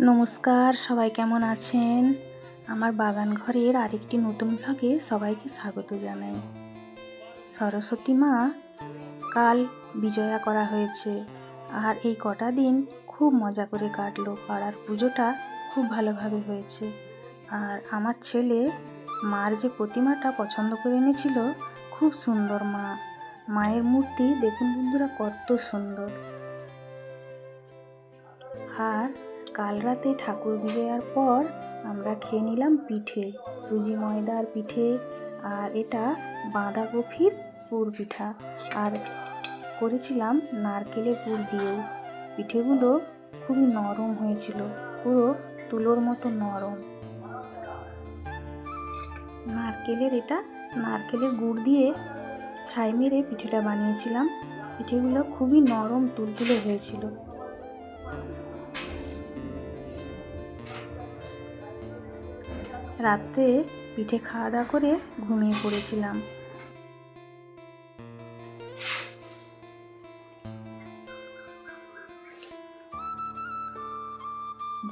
নমস্কার, সবাই কেমন আছেন? আমার বাগান ঘরের আরেকটি নতুন ভাগে সবাইকে স্বাগত জানাই। সরস্বতী মা, কাল বিজয়া করা হয়েছে। আর এই কটা দিন খুব মজা করে কাটলো। পাড়ার পুজোটা খুব ভালোভাবে হয়েছে। আর আমার ছেলে মার যে প্রতিমাটা পছন্দ করে এনেছিল, খুব সুন্দর মা। মায়ের মূর্তি, দেখুন বন্ধুরা, কত সুন্দর। আর কাল রাতে ঠাকুর বিজয়ার পর আমরা খেয়ে নিলাম পিঠে, সুজি ময়দার পিঠে, আর এটা বাঁধাকপির পুর পিঠা। আর করেছিলাম নারকেলের পুর দিয়েও। পিঠেগুলো খুবই নরম হয়েছিল, পুরো তুলোর মতো নরম। নারকেলের এটা, নারকেলের গুড় দিয়ে ছাই মেরে পিঠেটা বানিয়েছিলাম। পিঠেগুলো খুবই নরম, তুলতুলে হয়েছিল। রাত্রে পিঠে খাওয়া দাওয়া করে ঘুমিয়ে পড়েছিলাম।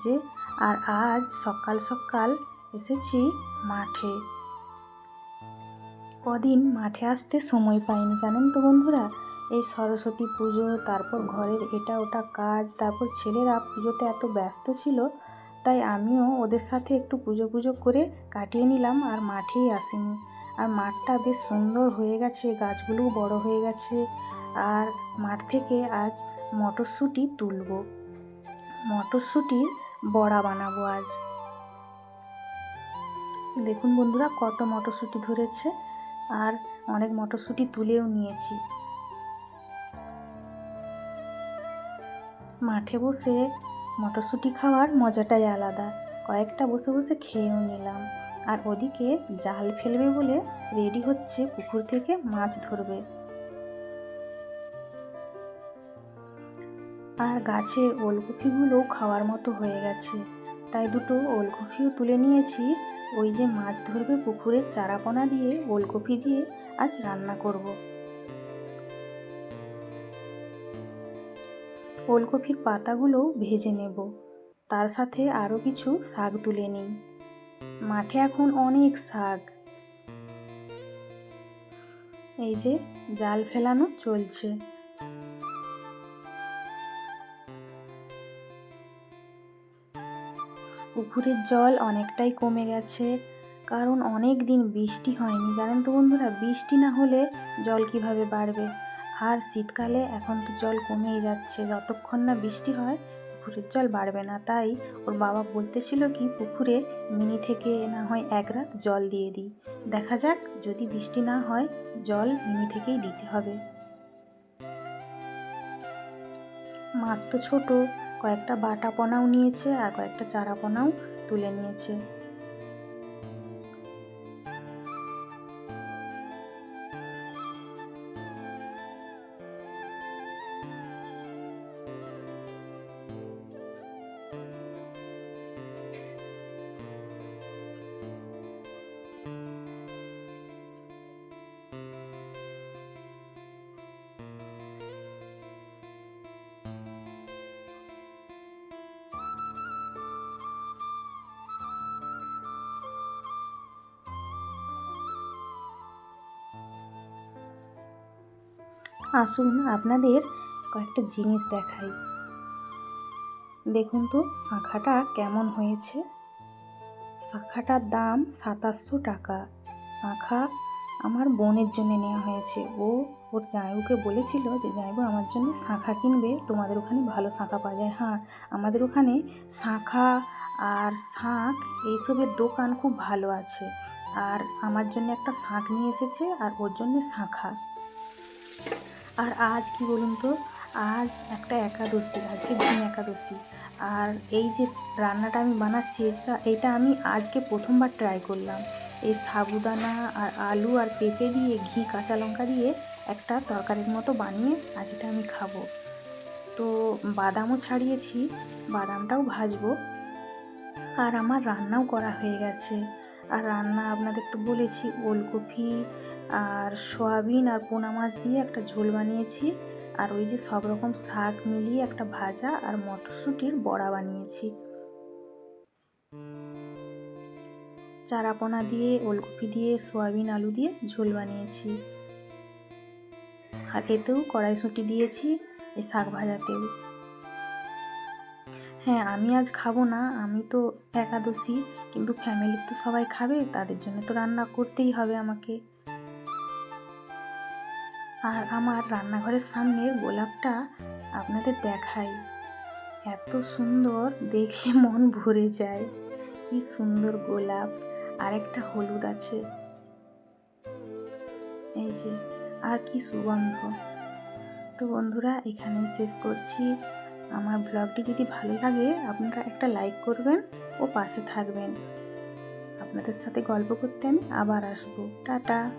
যে, আর আজ সকাল সকাল এসেছি মাঠে। কদিন মাঠে আসতে সময় পাইনি, জানেন তো বন্ধুরা? এই সরস্বতী পুজো, তারপর ঘরের এটা ওটা কাজ, তারপর ছেলেরা পুজোতে এত ব্যস্ত ছিল তাই আমিও ওদের সাথে একটু পুজো পুজো করে কাটিয়ে নিলাম আর মাঠেই আসিনি। আর মাঠটা বেশ সুন্দর হয়ে গেছে, গাছগুলোও বড় হয়ে গেছে। আর মাঠ থেকে আজ মটরশুঁটি তুলব। মটরশুঁটির বড়া বানাবো আজ। দেখুন বন্ধুরা, কত মটরশুঁটি ধরেছে আর অনেক মটরশুঁটি তুলেও নিয়েছি। মাঠে বসে মটরশুঁটি খাওয়ার মজাটাই আলাদা। কয়েকটা বসে বসে খেয়েও নিলাম। আর ওদিকে জাল ফেলবে বলে রেডি হচ্ছে পুকুর থেকে মাছ ধরবে। আর গাছের ওলকপিগুলোও খাওয়ার মতো হয়ে গেছে। তাই দুটো ওলকপিও তুলে নিয়েছি। ওই যে মাছ ধরবে পুকুরের চারাপোনা দিয়ে ওলকপি দিয়ে আজ রান্না করব। ওলকপির পাতাগুলো ভেজে নেব। তার সাথে আরও কিছু শাক তুলে নিই। মাঠে এখন অনেক শাক। এই যে, জাল ফেলানো চলছে। পুকুরের জল অনেকটাই কমে গেছে, কারণ অনেক দিন বৃষ্টি হয়নি। জানেন তো বন্ধুরা, বৃষ্টি না হলে জল কীভাবে বাড়বে? আর শীতকালে এখন তো জল কমেই যাচ্ছে। যতক্ষণ না বৃষ্টি হয়, পুকুরের জল বাড়বে না। তাই ওর বাবা বলতেছিল কি, পুকুরে মিনি থেকে না হয় এক রাত জল দিয়ে দিই। দেখা যাক, যদি বৃষ্টি না হয়, জল মিনি থেকেই দিতে হবে। মাছ তো ছোট, কয়েকটা বাটা পোনাও নিয়েছে আর কয়েকটা চারা পোনাও তুলে নিয়েছে। আসুন আপনাদের কয়েকটা জিনিস দেখাই। দেখুন তো, শাঁখাটা কেমন হয়েছে? শাঁখাটার দাম সাতাশশো টাকা। শাঁখা আমার বোনের জন্য নেওয়া হয়েছে। ও, ওর জামাইবুকে বলেছিল যে, জামাইবু, আমার জন্য শাঁখা কিনবে। তোমাদের ওখানে ভালো শাঁখা পাওয়া যায়। হ্যাঁ আমাদের ওখানে শাঁখা আর শাঁখ এইসবের দোকান খুব ভালো আছে। আর আমার জন্য একটা শাঁখ নিয়ে এসেছে আর ওর জন্য শাঁখা। আর আজ কি বলুন তো? আজ একটা একাদশী, আজকে দিন একাদশী। আর এই যে রান্নাটা আমি বানাচ্ছি, এটা এটা আমি আজকে প্রথমবার ট্রাই করলাম। এই সাবুদানা আর আলু আর পেঁপে দিয়ে, ঘি, কাঁচা লঙ্কা দিয়ে একটা তরকারির মতো বানিয়ে আজ এটা আমি খাব। তো বাদামও ছাড়িয়েছি, বাদামটাও ভাজবো। আর আমার রান্নাও করা হয়ে গেছে। আর রান্না আপনাদের তো বলেছি, ওলকপি আর সয়াবিন আর পোনা মাছ দিয়ে একটা ঝোল বানিয়েছি। আর ওই যে সব রকম শাক মিলিয়ে একটা ভাজা আর মটরশুঁটির বড়া বানিয়েছি। চারাপোনা দিয়ে, ওলকপি দিয়ে, সয়াবিন আলু দিয়ে ঝোল বানিয়েছি। আর এতেও কড়াইশুঁটি দিয়েছি এই শাক ভাজাতেও। হ্যাঁ আমি আজ খাব না, আমি তো একাদশী, কিন্তু ফ্যামিলির তো সবাই খাবে, তাদের জন্য তো রান্না করতেই হবে আমাকে। আর আমার রান্নাঘরের সামনের গোলাপটা আপনাদের দেখাই। এত সুন্দর দেখে মন ভরে যায়। কি সুন্দর গোলাপ। আর একটা হলুদ আছে। এই যে, আর কি সুগন্ধ। তো বন্ধুরা এখানে শেষ করছি। আমার ব্লগটি যদি ভালো লাগে, আপনারা একটা লাইক করবেন ও পাশে থাকবেন। আপনাদের সাথে গল্প করতে আমি আবার আসব। টাটা!